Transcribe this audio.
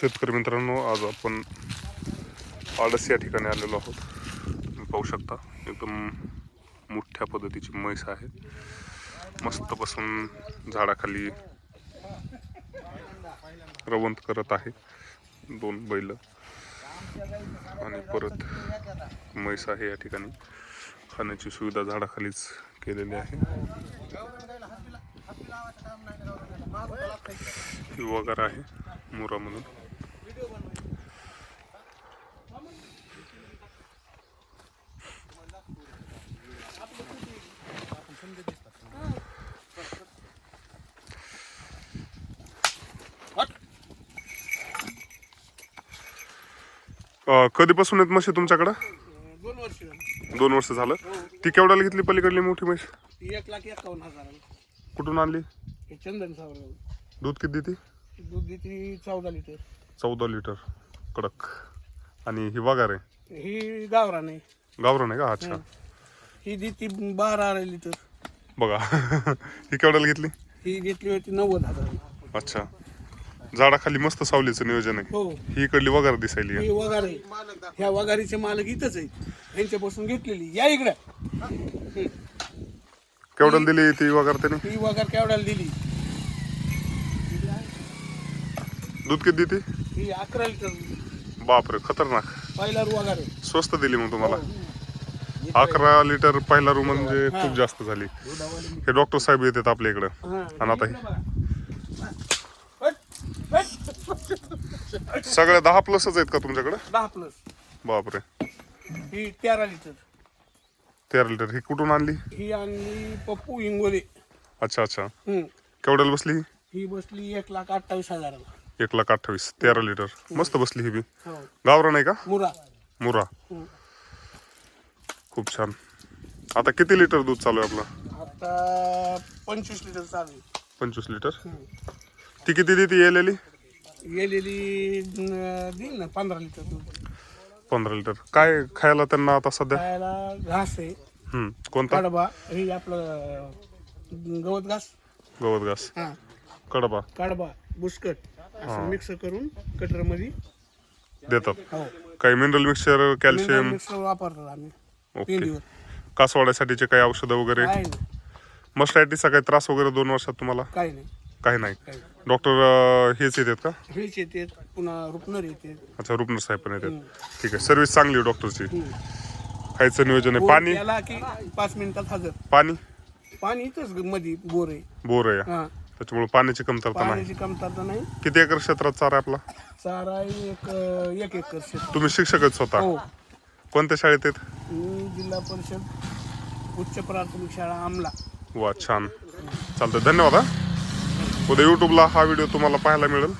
शेतकरी मित्रांनो आज आपण आळस या ठिकाणी आलेलो आहोत. तुम्ही पाहू शकता एकदम मोठ्या पद्धतीची म्हैस आहे. मस्त बसून झाडाखाली रवंत करत आहे दोन बैल. आणि परत म्हैस आहे या ठिकाणी. खाण्याची सुविधा झाडाखालीच केलेली आहे. वगैरे आहे मुरामधून अं, कधीपासून आहेत म्हशी तुमच्याकडं? दोन वर्ष झाली. दोन वर्ष झालं. ती केवढ्याला घेतली पलीकडली मोठी म्हैस? ती एक लाख एकावन्न हजाराला. कुठून आणली? हे चंदन सावर दूध किती देते दूध देते चौदा लिटर. चौदा लिटर कडक. आणि ही वगार आहे. ही गावरा नाही गावरान आहे का? अच्छा. ही. देते बारा लिटर. बघा. ही केवढ्याला घेतली? ही घेतली होती नव्वद हजार अच्छा. झाडाखाली मस्त सावलीचं नियोजन आहे. हो. ही इकडली वगार दिसायली आहे. ही वगार आहे. ह्या वगारीचे मालक इथंच आहेत. यांच्यापासून घेतलेली. या इकडं. केवढ्याला दिली ती वगार त्याने? ही वगार केवढ्याला दिली? दूध किती देते? ही अकरा लिटर बापरे खतरनाक. पहिला वगार आहे. स्वस्त दिली मग तुम्हाला? अकरा लिटर पहिला रूम म्हणजे खूप जास्त झाली. हे डॉक्टर साहेब येतात आपल्या इकडं. हा. आणि आता हे. हट. सगळ्या दहा प्लसच आहेत का तुमच्याकडे? दहा प्लस. बापरे. ही तेरा लिटर. तेरा लिटर. ही कुठून आणली? ही आणली पप्पू इंगोले अच्छा अच्छा. हम्म. केवढ्याला बसली ही? ही बसली एक लाख अठ्ठावीस हजाराला. एक लाख अठ्ठावीस तेरा लिटर. मस्त बसली ही बी. हो. गावरा नाही का? मुरा. मुरा. हम्म. खूप छान. आता किती लिटर दूध चालू आहे आपलं? आता पंचवीस लिटर चालू आहे. पंचवीस लिटर. ती किती देते येलेली? गेलेली न- देईल ना पंधरा लिटर दूध. पंधरा लिटर. काय खायला त्यांना आता सध्या? खायला घास आहे. हम्म. कोणता? कडबा. हे आपलं अं, गवत घास. गवत घास. हा. कडबा. कडबा बुसकट. असं मिक्स करून कटरमध्ये देतात. हो. काही मिनरल मिक्सचर कॅल्शियम वापरतात आम्ही ओके. पेंडीवर. कासवाड्यासाठीचे काही औषधं वगैरे? काय नाही. मस्टायटीसचा काही त्रास वगैरे दोन वर्षात तुम्हाला? काय नाही. काही नाही. डॉक्टर हेच येतात का? हेच येते पुन्हा रुपनर येते अच्छा रुपनर साहेब पण येतात. ठीक आहे. सर्व्हिस चांगली आहे डॉक्टरची. खायचं नियोजन आहे. पाणी? याला की पाच मिनिटात हजर. पाणी? पाणी इथंच मध्ये बोर आहे. बोर आहे. हा. त्याच्यामुळे पाण्याची कमतरता नाही. पाण्याची कमतरता नाही. किती एकर क्षेत्रात चारा आहे आपला? चारा एक एक एकर शेत तुम्ही शिक्षक आहेत स्वतः हो. कोणत्या शाळेत आहेत? मी जिल्हा परिषद उच्च प्राथमिक शाळा आमला. वा छान. चालतं धन्यवाद हा. उद्या यूट्यूबला हा व्हिडिओ तुम्हाला पाहायला मिळेल.